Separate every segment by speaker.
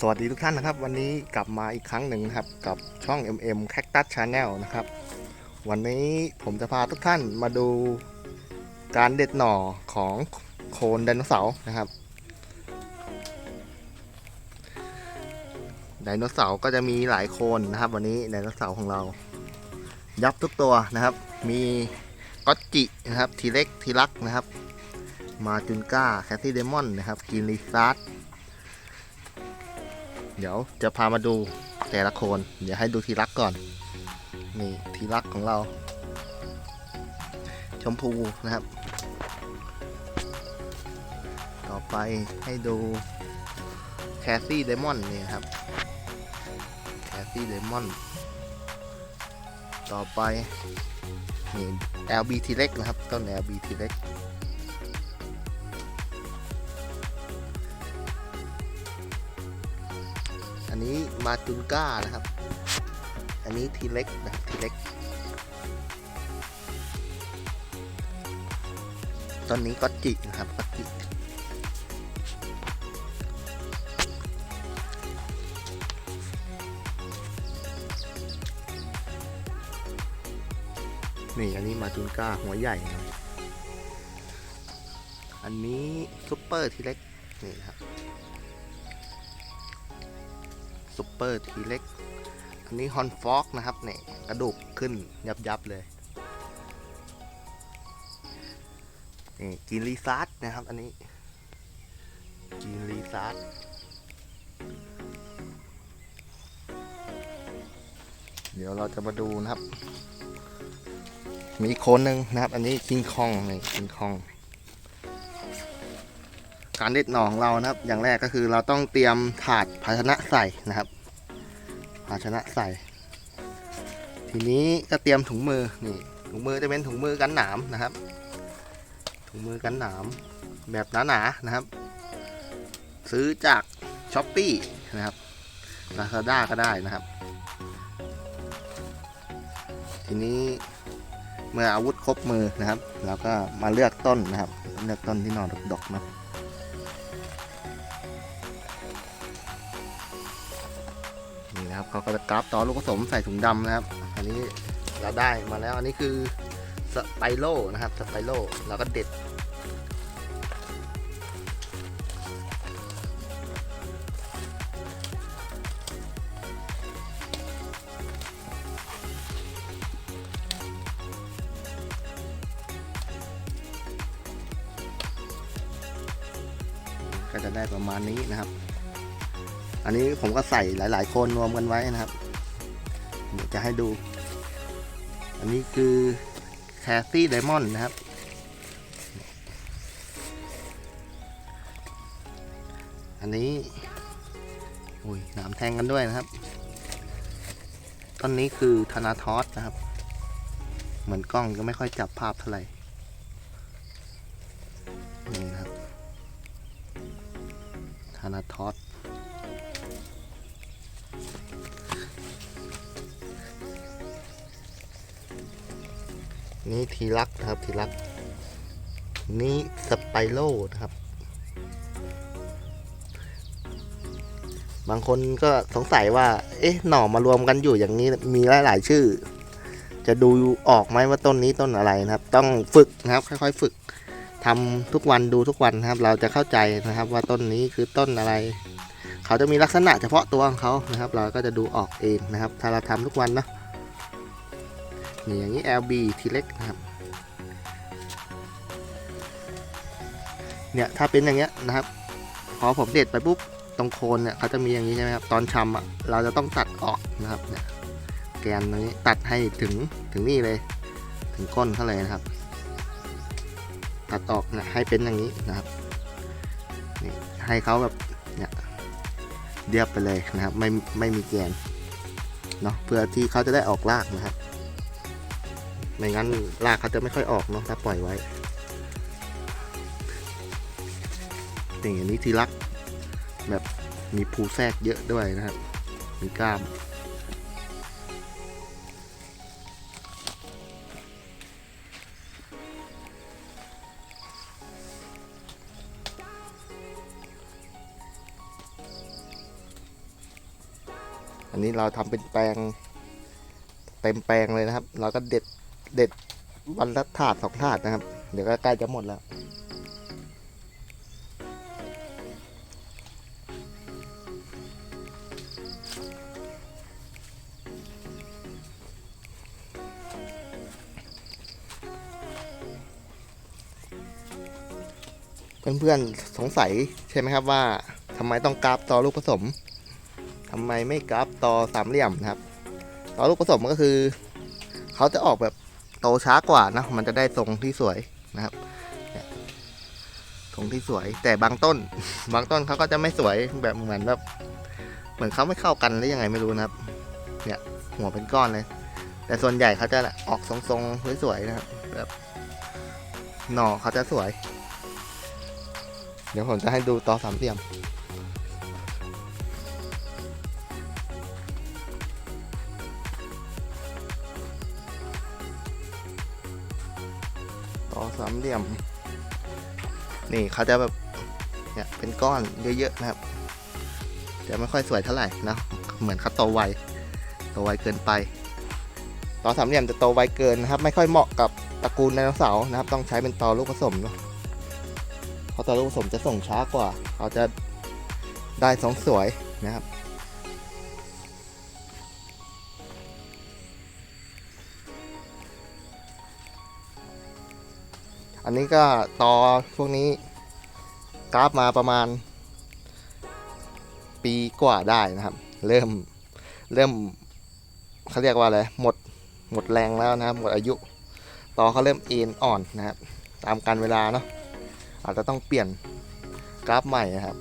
Speaker 1: สวัสดีทุกท่านนะครับ วันนี้กลับมาอีกครั้งหนึ่งครับกับช่อง MM Cactus Channel นะครับ วันนี้ผมจะพาทุกท่านมาดูการเด็ดหน่อของโคนไดโนเสาร์นะครับไดโนเสาร์ก็จะมีหลายโคนนะครับ วันนี้ไดโนเสาร์ของเรา ยับทุกตัวนะครับ มีก็อตจินะครับทีเล็กทีรักนะครับ มาจุนก้าแคทตี้เดมอนนะครับกินลิซาร์ เดี๋ยวจะพามาดูแต่ละโคน เดี๋ยวให้ดูทีรักก่อน นี่ทีรักของเรา ชมพูนะครับ ต่อไปให้ดูแคสซี่เดมอนนี่ครับ แคสซี่เดมอน ต่อไปนี่ LB ทีเล็กนะครับ ต้น LB ทีเล็ก อันนี้มาจุนก้านะครับ อันนี้ทีเล็กนะครับทีเล็ก ตอนนี้ก็จินะครับก็จินี่อันนี้มาจุนก้าหัวใหญ่นะอันนี้ซุปเปอร์ทีเล็กนี่ครับ เปอร์ทีเล็กอันนี้ฮอนฟอกนะครับเนี่ยกระดูกขึ้นยับยับเลยนี่กินรีซาร์ดนะครับ อันนี้ กินรีซาร์ดเดี๋ยวเราจะมาดูนะครับ มีโคนหนึ่งนะครับ อันนี้คิงคองนี่คิงคอง การเด็ดหน่อของเรานะครับ อย่างแรกก็คือเราต้องเตรียมถาดภาชนะใส่นะครับ ภาชนะใส่ ทีนี้ก็เตรียมถุงมือนี่ถุงมือจะเป็นถุงมือกันหนามนะครับ ถุงมือกันหนามแบบหนาๆนะครับ ซื้อจากช้อปปี้นะครับลาซาด้าก็ได้นะครับ ทีนี้เมื่ออาวุธครบมือนะครับเราก็มาเลือกต้นนะครับ เลือกต้นที่หนอนดกๆนะ เขาก็จะกราฟต่อลูกผสมใส่ถุงดำนะครับ อันนี้เราได้มาแล้ว อันนี้คือสไปโรนะครับสไปโรเราก็เด็ด ก็จะได้ประมาณนี้นะครับ อันนี้ผมก็ใส่หลาย ๆ คนรวมกันไว้นะครับเดี๋ยวจะให้ดู อันนี้คือแคสซี่ไดมอนด์นะครับ อันนี้อุ้ยหนามแทงกันด้วยนะครับต้นนี้คือธนาทอสนะครับ เหมือนกล้องก็ไม่ค่อยจับภาพเท่าไหร่นี่นะครับธนาทอส นี่ทีรักนะครับทีรัก นี่สไปโร่นะครับ บางคนก็สงสัยว่า เอ๊ะ หน่อมารวมกันอยู่อย่างนี้มีหลายๆชื่อ จะดูออกไหมว่าต้นนี้ต้นอะไรนะครับ ต้องฝึกนะครับ ค่อยๆ ฝึกทำทุกวันดูทุกวันนะครับ เราจะเข้าใจนะครับ ว่าต้นนี้คือต้นอะไร เขาจะมีลักษณะเฉพาะตัวของเขานะครับ เราก็จะดูออกเองนะครับ ถ้าเราทำทุกวันนะ นี่อย่างนี้ LB ทีเล็กนะครับ เนี่ยถ้าเป็นอย่างเงี้ยนะครับ พอผมเด็ดไปปุ๊บตรงโคนเนี่ยเขาจะมีอย่างนี้ใช่ไหมครับ ตอนชำอะเราจะต้องตัดออกนะครับเนี่ยแกนตรงนี้ตัดให้ถึงถึงนี่เลย ถึงก้นเขาเลยนะครับ ตัดออกเนี่ยให้เป็นอย่างนี้นะครับนี่ให้เขาแบบเนี่ยเรียบไปเลยนะครับ ไม่ไม่มีแกนเนาะเพื่อที่เขาจะได้ออกรากนะครับ ไม่งั้นรากเขาจะไม่ค่อยออกเนาะถ้าปล่อยไว้นี่อันนี้ทีรัก แบบมีภูแทรกเยอะด้วยนะครับ มีกล้ามอันนี้เราทำเป็นแปลง เต็มแปลงเลยนะครับ เราก็เด็ด เด็ดวันละถาดสองถาดนะครับ เดี๋ยวก็ใกล้จะหมดแล้ว เพื่อนๆสงสัยใช่ไหมครับว่าทำไมต้องกราฟตอลูกผสมทำไมไม่กราฟตอสามเหลี่ยมนะครับตอลูกผสมก็คือ เขาจะออกแบบ ตช้ากว่านะมันจะได้ทรงที่สวยนะครับทรงที่สวย แต่บางต้น บางต้นเขาก็จะไม่สวยแบบเหมือนแบบเหมือนเขาไม่เข้ากันหรือยังไงไม่รู้นะครับ เนี่ยหัวเป็นก้อนเลย แต่ส่วนใหญ่เขาจะออกทรงๆสวยๆนะครับแบบหน่อเขาจะสวย เดี๋ยวผมจะให้ดูต่อสามเหลี่ยม เหลี่ยม นี่เขาจะแบบเนี่ยเป็นก้อนเยอะๆนะครับ จะไม่ค่อยสวยเท่าไหร่นะ เหมือนเขาโตไวโตไวเกินไปต่อสามเหลี่ยมจะโตไวเกินนะครับ ไม่ค่อยเหมาะกับตระกูลไดโนเสาร์นะครับ ต้องใช้เป็นตอลูกผสมเนาะเพราะตอลูกผสมจะส่งช้ากว่า เขาจะได้สองสวยนะครับ อันนี้ก็ต่อพวกนี้กราฟมาประมาณ ปีกว่าได้นะครับ เริ่มเริ่มเขาเรียกว่าอะไรหมดหมดแรงแล้วนะครับ หมดอายุ ต่อเขาเริ่มเอ็นอ่อนนะครับ ตามการเวลาเนาะอาจจะต้องเปลี่ยนกราฟใหม่นะครับ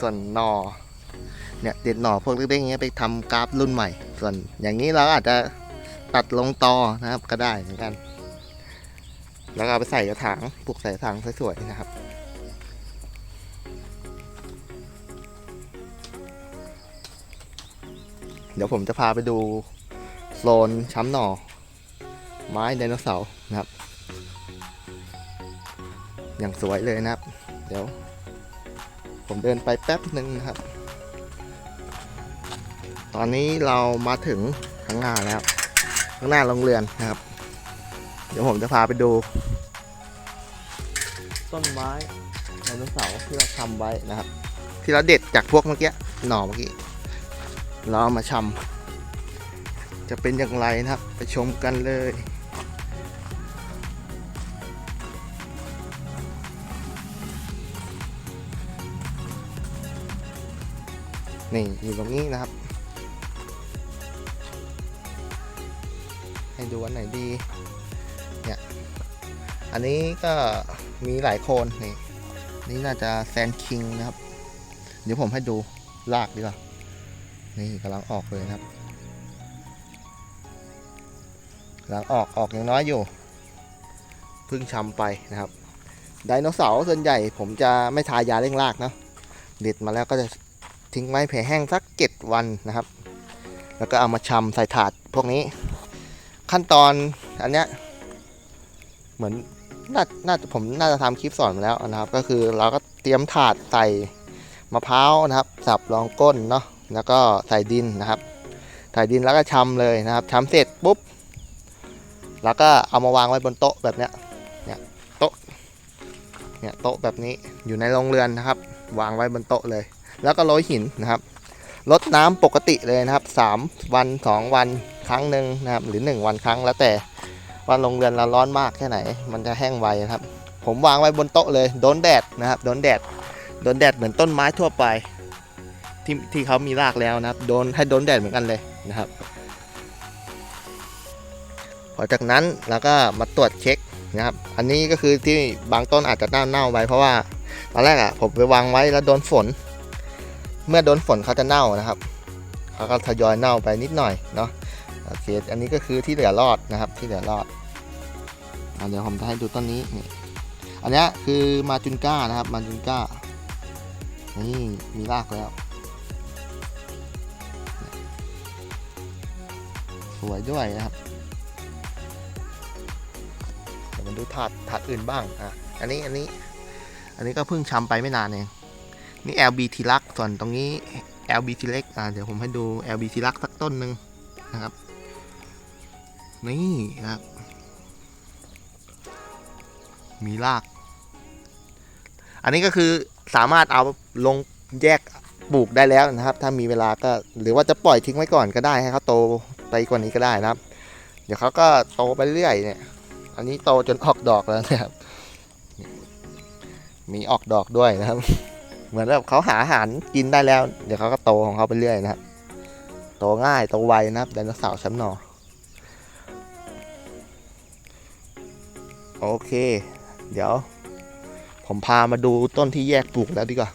Speaker 1: ส่วนหนอเนี่ยเด็ดหน่อพวกเล็กๆอย่างเงี้ยไปทำกราฟรุ่นใหม่ ส่วนอย่างนี้เราอาจจะตัดลงตอนะครับก็ได้เหมือนกัน แล้วก็เอาไปใส่กระถางปลูกใส่กระถางสวยๆนะครับเดี๋ยวผมจะพาไปดูโซนช้ำหน่อ ไม้ไดโนเสาร์นะครับ อย่างสวยเลยนะครับ เดี๋ยว ผมเดินไปแป๊บหนึ่งนะครับ ตอนนี้เรามาถึงข้างหน้าแล้ว ข้างหน้าโรงเรือนนะครับ เดี๋ยวผมจะพาไปดู ต้นไม้ไดโนเสาร์ที่เราทำไว้นะครับ ที่เราเด็ดจากพวกเมื่อกี้หน่อเมื่อกี้เราเอามาชำจะเป็นอย่างไรนะครับ ไปชมกันเลยนี่อยู่ตรงนี้นะครับ ให้ดูอันไหนดี เนี่ย อันนี้ก็ มีหลายโคนนี่นี่น่าจะแซนคิงนะครับ เดี๋ยวผมให้ดูลากดีกว่า นี่กำลังออกเลยครับกำลังออกออกอย่างน้อยอยู่เพิ่งชำไปนะครับไดโนเสาร์ส่วนใหญ่ ผมจะไม่ทายาเร่งรากเนาะเด็ดมาแล้วก็จะทิ้งไว้แผ่แห้งสักเจ็ดวันนะครับ แล้วก็เอามาชำใส่ถาดพวกนี้ ขั้นตอนอันเนี้ยเหมือน น่าน่าจะผมน่าจะทำคลิปสอนมาแล้วนะครับ ก็คือเราก็เตรียมถาดใส่มะพร้าวนะครับ สับรองก้นเนาะแล้วก็ใส่ดินนะครับ ใส่ดินแล้วก็ชำเลยนะครับชำเสร็จปุ๊บแล้วก็เอามาวางไว้บนโต๊ะแบบเนี้ยเนี่ยโต๊ะเนี่ยโต๊ะแบบนี้อยู่ในโรงเรือนนะครับ วางไว้บนโต๊ะเลย แล้วก็โรยหินนะครับลดน้ำปกติเลยนะครับ 3 วัน 2 วันครั้งหนึ่งนะครับ หรือ 1 วันครั้งแล้วแต่ ว่าโรงเรือนเราร้อนมากแค่ไหน มันจะแห้งไวครับ ผมวางไว้บนโต๊ะเลยโดนแดดนะครับโดนแดดโดนแดดเหมือนต้นไม้ทั่วไป ที่ที่เขามีรากแล้วนะครับโดนให้โดนแดดเหมือนกันเลยนะครับพอจากนั้นเราก็มาตรวจเช็คนะครับ อันนี้ก็คือที่บางต้นอาจจะเน่าเน่าไปเพราะว่าตอนแรกอะผมไปวางไว้แล้วโดนฝน เมื่อโดนฝนเขาจะเน่านะครับเขาก็ทยอยเน่าไปนิดหน่อยเนาะ โอเค อันนี้ก็คือที่เหลือรอดนะครับ ที่เหลือรอดอเดี๋ยวผมจะให้ดูต้นนี้นี่อันนี้คือมาจุนก้านะครับ มาจุนก้า นี่มีรากแล้ว สวยด้วยนะครับ เดี๋ยวมาดูถาดถาดอื่นบ้าง อะ อันนี้ อันนี้ อันนี้ก็เพิ่งชำไปไม่นานเอง นี่ LB ทีลัก ส่วนตรงนี้ LBC เล็ก อ่าเดี๋ยวผมให้ดู LBC ลักสักต้นหนึ่งนะครับ นี่ครับ มีราก อันนี้ก็คือสามารถเอาลงแยกปลูกได้แล้วนะครับ ถ้ามีเวลาก็หรือว่าจะปล่อยทิ้งไว้ก่อนก็ได้ให้เขาโตไปกว่านี้ก็ได้นะครับ เดี๋ยวเขาก็โตไปเรื่อยเนี่ย อันนี้โตจนออกดอกแล้วนะครับ มีออกดอกด้วยนะครับ เหมือนแบบเขาหาอาหารกินได้แล้ว เดี๋ยวเขาก็โตของเขาไปเรื่อยนะครับ โตง่ายโตไวนะครับไดโนเสาร์ชั้นนอ โอเค เดี๋ยว ผมพามาดูต้นที่แยกปลูกแล้วดีกว่า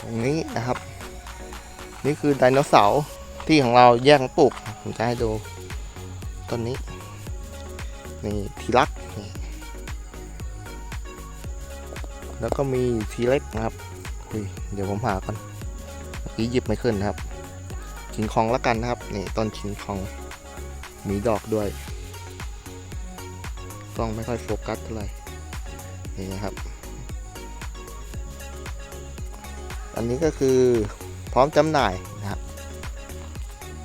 Speaker 1: ตรงนี้นะครับ นี่คือไดโนเสาร์ที่ของเราแยกปลูก ผมจะให้ดูต้นนี้ นี่ทีรักนี่แล้วก็มีทีเล็กนะครับอุยเดี๋ยวผมหาก่อนเมื่อกี้หยิบไม่ขึ้นนะครับชิงคองแล้วกันนะครับนี่ต้นชิงคองมีดอกด้วยกล้องไม่ค่อยโฟกัสเท่าไหร่นี่นะครับ อันนี้ก็คือพร้อมจำหน่ายนะครับ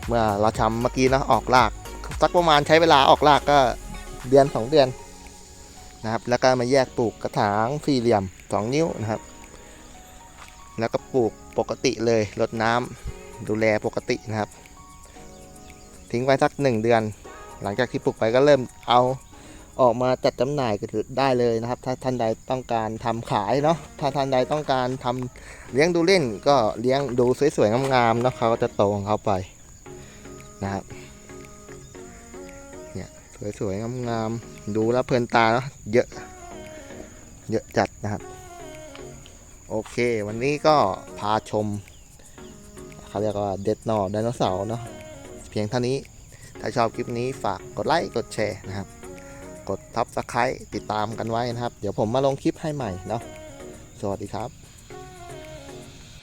Speaker 1: เมื่อเราทำเมื่อกี้นะออกรากสักประมาณใช้เวลาออกรากก็ เดือนสองเดือนนะครับ แล้วก็มาแยกปลูกกระถางสี่เหลี่ยมสองนิ้วนะครับ แล้วก็ปลูกปกติเลยรดน้ำดูแลปกตินะครับ ทิ้งไว้สักหนึ่งเดือน หลังจากที่ปลูกไปก็เริ่มเอาออกมาจัดจำหน่ายก็ได้เลยนะครับ ถ้าท่านใดต้องการทำขายเนาะถ้าท่านใดต้องการทำเลี้ยงดูเล่นก็เลี้ยงดูสวยๆงามๆเนาะเขาก็จะโตของเขาไปนะครับ สวยๆงามๆดูแล้วเพลินตาเนาะเยอะ เยอะจัดนะครับ โอเค วันนี้ก็พาชมเขาเรียกว่าเด็ดนอไดโนเสาร์เนาะเพียงเท่านี้ถ้าชอบคลิปนี้ฝากกดไลค์กดแชร์นะครับ กดทับสไครต์ติดตามกันไว้นะครับ เดี๋ยวผมมาลงคลิปให้ใหม่เนาะสวัสดีครับ